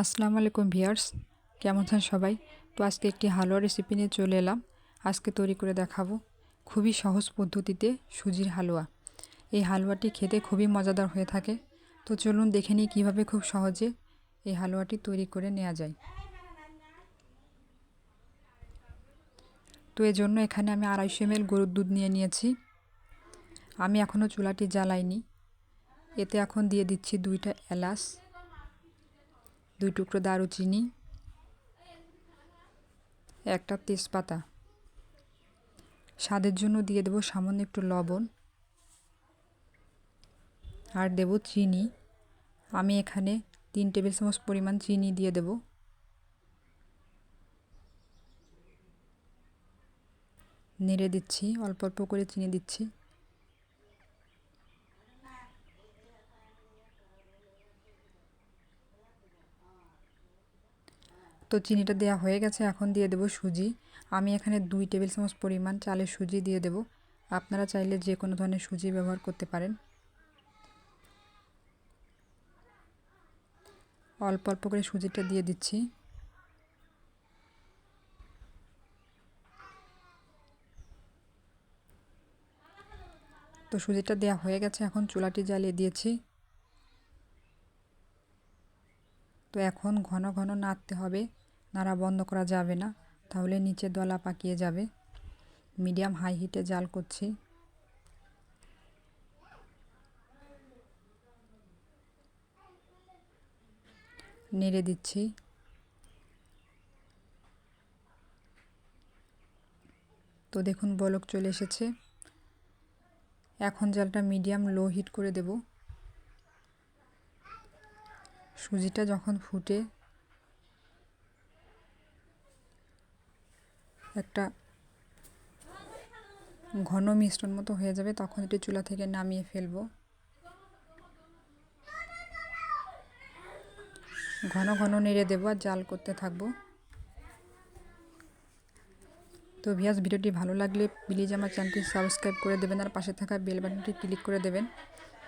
আসসালামু আলাইকুম ভিয়ার্স কেমন আছেন সবাই? তো আজকে একটি হালুয়া রেসিপি নিয়ে চলে এলাম। আজকে তৈরি করে দেখাবো খুবই সহজ পদ্ধতিতে সুজির হালুয়া। এই হালুয়াটি খেতে খুবই মজাদার হয়ে থাকে। তো চলুন দেখে নিই কীভাবে খুব সহজে এই হালুয়াটি তৈরি করে নেওয়া যায়। তো এর জন্য এখানে আমি আড়াইশো এম গরুর দুধ নিয়ে নিয়েছি। আমি এখনও চুলাটি জ্বালাইনি। এতে এখন দিয়ে দিচ্ছি দুইটা এলাচ। দুই টুকরো দারুচিনি, একটা তেজপাতা। স্বাদের জন্য দিয়ে দেবো সামান্য একটু লবণ আর দেব চিনি। আমি এখানে তিন টেবিল চামচ পরিমাণ চিনি দিয়ে দেব। নেড়ে দিচ্ছি, অল্প অল্প করে চিনি দিচ্ছি। তো চিনিটা দেওয়া হয়ে গেছে, এখন দিয়ে দেবো সুজি। আমি এখানে দুই টেবিল চামচ পরিমাণ চালের সুজি দিয়ে দেব। আপনারা চাইলে যে কোনো ধরনের সুজি ব্যবহার করতে পারেন। অল্প অল্প করে সুজিটা দিয়ে দিচ্ছি। তো সুজিটা দেওয়া হয়ে গেছে, এখন চুলাটি জ্বালিয়ে দিয়েছি। তো এখন ঘন ঘন নাড়তে হবে। নাড়া বন্ধ করা যাবে না, তাহলে নিচে দলা পাকিয়ে যাবে। মিডিয়াম হাই হিটে জাল করছি। নেড়ে দিচ্ছি। তো দেখুন বলক চলে এসেছে। এখন জালটা মিডিয়াম লো হিট করে দেব। সুজিটা যখন ফুটে, একটা ঘন মিশ্রণ মতো হয়ে যাবে, তখন এটি চুলা থেকে নামিয়ে ফেলব। ঘন ঘন নেড়ে দেবো আর জাল করতে থাকব। তো ভিয়াস ভিডিওটি ভালো লাগলে প্লিজ আমার চ্যানেলটি সাবস্ক্রাইব করে দেবেন আর পাশে থাকা বেল বাটনটি ক্লিক করে দেবেন,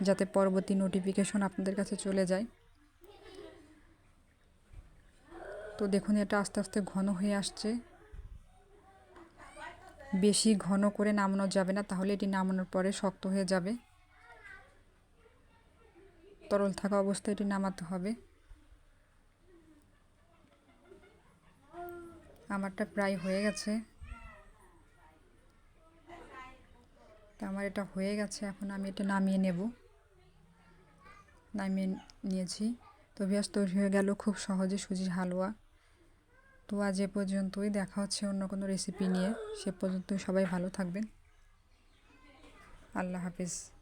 যাতে পরবর্তী নোটিফিকেশন আপনাদের কাছে চলে যায়। তো দেখুন, এটা আস্তে আস্তে ঘন হয়ে আসছে। বেশি ঘন করে নামানো যাবে না, তাহলে এটি নামানোর পরে শক্ত হয়ে যাবে। তরল থাকা অবস্থায় এটি নামাতে হবে। আমারটা প্রায় হয়ে গেছে। তা আমার এটা হয়ে গেছে, এখন আমি এটা নামিয়ে নেব। নামিয়ে নিয়েছি। তো ব্যস্ত হয়ে গেল খুব সহজে সুজির হালুয়া। তো আজ এ পর্যন্তই। দেখা হচ্ছে অন্য কোনো রেসিপি নিয়ে। সে পর্যন্তই সবাই ভালো থাকবেন। আল্লাহ হাফিজ।